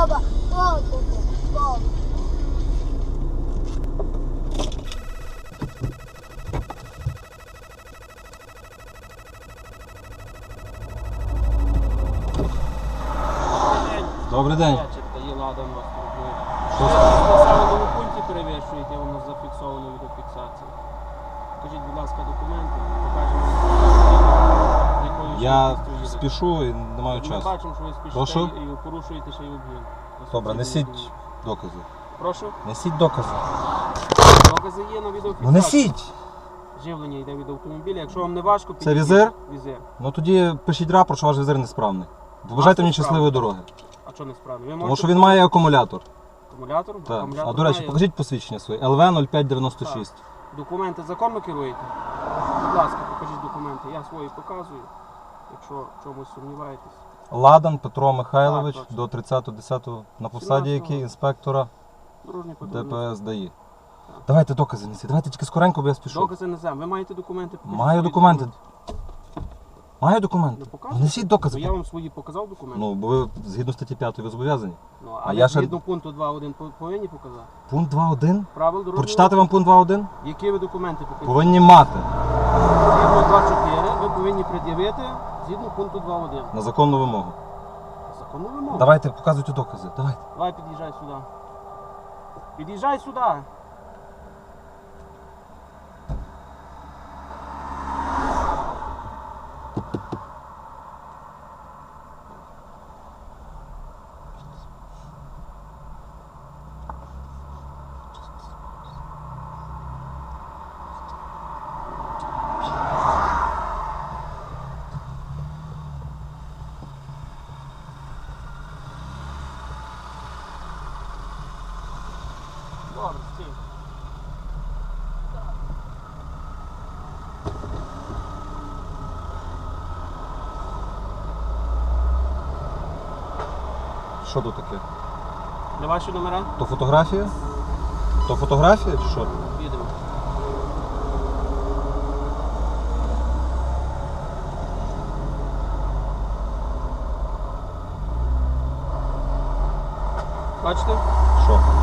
Йоба, голову, голову. Добрий день. Турбує. Що в населеному пункті перевищуєте, воно зафіксовано відеофіксації. Покажіть, будь ласка, документи, покажемо. Я спішу і не маю Ми часу. бачимо, що ви спішите Прошу? і порушуєте ще й об'єм. Добре, несіть докази. Прошу, Несіть докази. докази є на відеофіксації. Ну несіть! Живлення йде від автомобіля. Якщо вам не важко, Це підійдіть. візир? Візир. Ну тоді пишіть рапорт, що ваш візир несправний. Побажайте мені щасливої дороги. А що не справді? Ви Тому можете що він має акумулятор. акумулятор? Так. А до речі, має. покажіть посвідчення своє. ЛВ 0596. Документи законно керуєте? Будь ласка, документи. Я свої показую, якщо в чомусь сумніваєтесь. Ладан Петро Михайлович Так, до 30.10 на посаді, 17-го. який інспектора Дорожній патрульний. ДПС ДАІ. Давайте докази несіть. Давайте тільки скоренько, бо я спішу. Докази не зам. Ви маєте документи? Покажіть Маю свої документи. Маю документи. Ну, Ну, показуйте. несіть Ну, докази. я вам свої показав документи. Ну, бо ви згідно статті 5 ви зобов'язані. Ну, а я я ще- згідно пункту 2.1 по- повинні показати. Пункт 2.1. Правил дорожнього Прочитати вам пункт 2.1? Які ви документи покажіть? Повинні мати 2.4 ви повинні пред'явити згідно пункту 2.1. на законну вимогу. Законну вимогу. Давайте показуйте докази. Давайте. Давай під'їжджай сюди. Під'їжджай сюди. Добре, стій. Що тут таке? Де ваші номера? То фотографія? То фотографія чи що? Їдемо. Бачите? Що?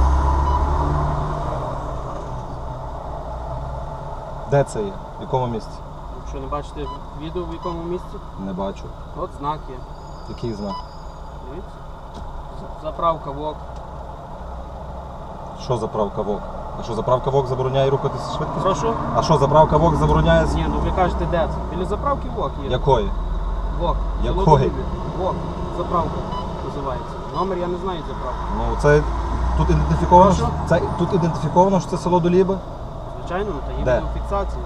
Де це є? В якому місці? Якщо не бачите відео в якому місці, Не бачу. от знак є. Який знак? Дивіться. За- Заправка ВОК. Що заправка ВОК? А що заправка ВОК забороняє рухатися швидкість? Прошу? А що заправка ВОК забороняє? з- Ні, ну ви кажете, де це? Біля заправки ВОК є. Якої? ВОК. Якої? Село. ВОК. Заправка називається. Номер я не знаю заправки. Ну це тут ідентифіковано. Що- Це тут ідентифіковано, що це село Доліби. Звичайно, ну, та є Де? відеофіксація.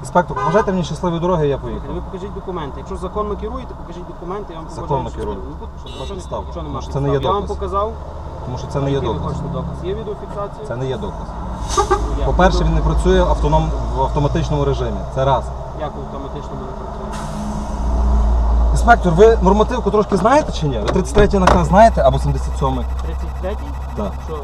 Інспектор, побажайте мені щасливої дороги, я поїхав. Ви покажіть документи. Якщо законно керуєте, покажіть документи, я вам Законно побажаю, що керую. ви- Ну, що, що, не- підстава. що нема що це не є підстав? Я вам доказ. показав. Тому що це не є Який ви доказ. хочете доказ? Є відеофіксація? Це не є доказ. Як? По-перше, він не працює автоном в автоматичному режимі. Це раз. Як автоматично не працює? Інспектор, ви нормативку трошки знаєте чи ні? Ви 33 наказ знаєте або 77-й? 33-й? Так. Що, що,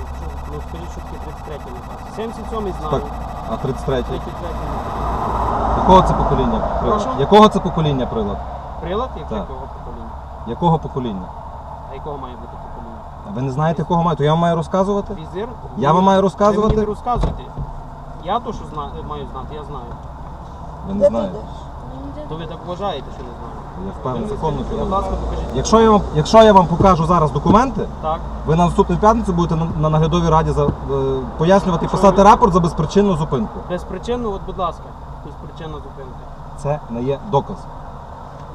ну скажіть, що таке 33-й наказ? 77-й знаю. Так. А 33-й? 33-й наказ. Якого це покоління? Прилад? Прошу? Якого це покоління прилад? Прилад як Так. якого покоління? Якого покоління? А якого має бути покоління? А ви не знаєте, якого має? То я вам маю розказувати? Візир? Я вам маю розказувати? Ви мені не розказуєте. Я то, що зна... маю знати, я знаю. Ви не знаєте. То ви так вважаєте, що не знаю. Я впевнений, законно Будь ласка, покажіть. Якщо я вам, якщо я вам покажу зараз документи, Так. ви на наступну п'ятницю будете на, на наглядовій раді за, е, пояснювати і писати рапорт за безпричинну зупинку. Безпричинно, от, будь ласка, безпричинна зупинка. Це не є доказ.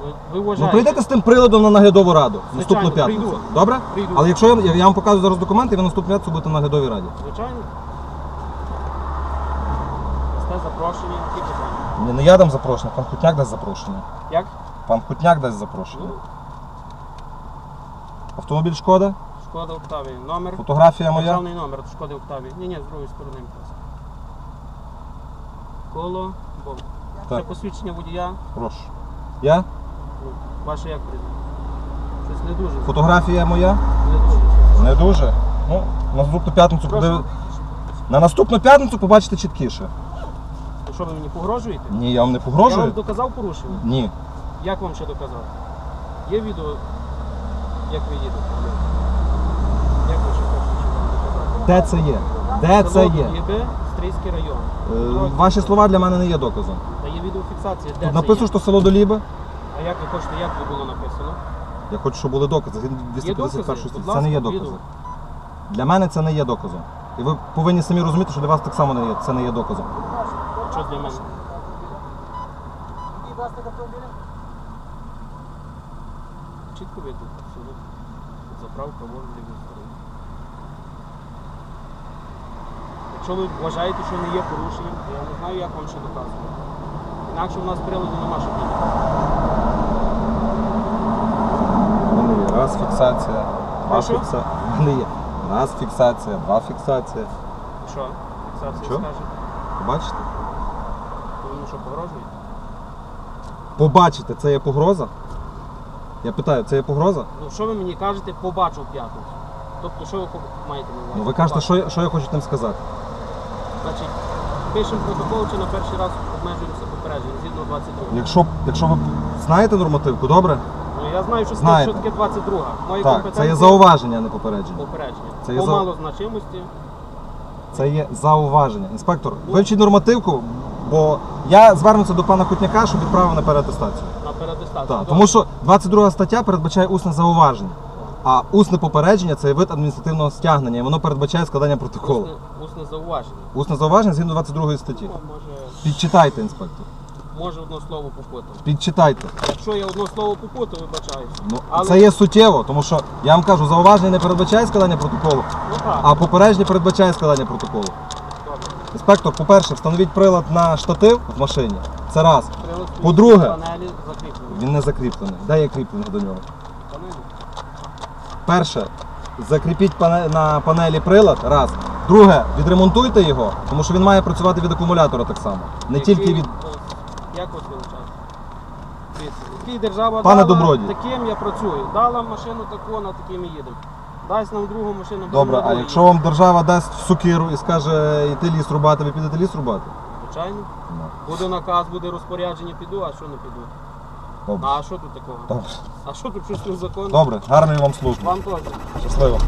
Ви, ви Ну вважаєте? прийдете з тим приладом на наглядову раду наступну Звичайно, п'ятницю. прийду. Добре? Прийду. Але якщо я, я вам показую зараз документи, ви наступну п'ятницю будете на наглядовій раді. Звичайно. Дасте запрошення, Ні, не я дам запрошення, пан Хутняк дасть запрошення. Як? Пан Хутняк дасть запрошення. Ну, Автомобіль шкода, Шкода Октавія. Номер. фотографія моя. Державний номер Шкоди Октавії. Ні, ні, з другої сторони, будь ласка. Коло. Бо. Це Так, посвідчення водія. прошу. Я? Ну, Ваше як прізвище? Щось не дуже. Фотографія моя? Не дуже. Не дуже. Ну, на наступну п'ятницю Прошу. подив... На наступну п'ятницю побачите чіткіше. Що ви мені погрожуєте? Ні, я вам не Я вам доказав порушення. Ні. Як вам ще доказати? Є відео, як ви їдете? Як ви ще хочете вам доказати? Де це є? Де це Село є? Єби, Стрийський район. Е, Ваші слова для мене не є доказом. Та є відеофіксація, де Тут це написано, є? що село Доліби. А як ви хочете, як би було написано? Я хочу, щоб були докази. Згідно 251 докази? статті. Будь Це не є відео. Для мене це не є доказом. І ви повинні самі розуміти, що для вас так само не є, це не є доказом. Що для мене? Чітко видно, що ви заправка може лівій стороні. Якщо ви вважаєте, що не є порушенням, то я не знаю, як вам ще доказувати. Інакше в нас приладу нема, щоб їхати. Вони є раз фіксація, два Прошу? фіксація. Вони є раз фіксація, два фіксація. Що? Фіксація Що? скаже. Побачите? Що погрожуєте? Побачите, це є погроза? Я питаю, це є погроза? Ну що ви мені кажете, побачив п'ятницю? Тобто, що ви маєте на увазі? Ну ви кажете, що, я- що я хочу тим сказати. Значить, пишемо протокол чи на перший раз обмежуємося попередженням згідно 22. Якщо, якщо ви знаєте нормативку, добре? Ну я знаю, що, Знаєте. що таке 22. Мої Так, це компетенції є зауваження, а не попередження. попередження. Це є По за- мало значимості. Це є зауваження. Інспектор, вивчіть нормативку, бо я звернуся до пана Кутняка, щоб відправив на переатестацію. На передистацію. Так, тому що 22 стаття передбачає усне зауваження. А усне попередження це є вид адміністративного стягнення, і воно передбачає складання протоколу. усне, усне зауваження. Усне зауваження згідно 22 статті. Ну, може, Підчитайте, інспектор. може одно слово попутав. Підчитайте. Якщо я одно слово попутав, вибачаюсь. Ну, Але- Це є суттєво, тому що я вам кажу, зауваження не передбачає складання протоколу, Ну так, а попередження передбачає складання протоколу. Інспектор, по-перше, встановіть прилад на штатив в машині. Це раз. По-друге-. Він не закріплений. Де є кріплення до нього? Перше, закріпіть пане- на панелі прилад. Раз. Друге, відремонтуйте його, тому що він має працювати від акумулятора так само. Не тільки від. вас- Як вас вилучати? Який держава Пане дала, Добродій. таким я працюю. Дала машину таку, на таким і їдемо. Дасть нам другу машину, Добре, а якщо вам держава дасть сукиру і скаже йти ліс рубати, ви підете ліс рубати? Звичайно. Буде наказ, буде розпорядження, піду, а що не піду? Добре. А що тут такого? Добре. А що тут щось незаконне? Добре, гарної вам служби. Вам теж. Щасливо.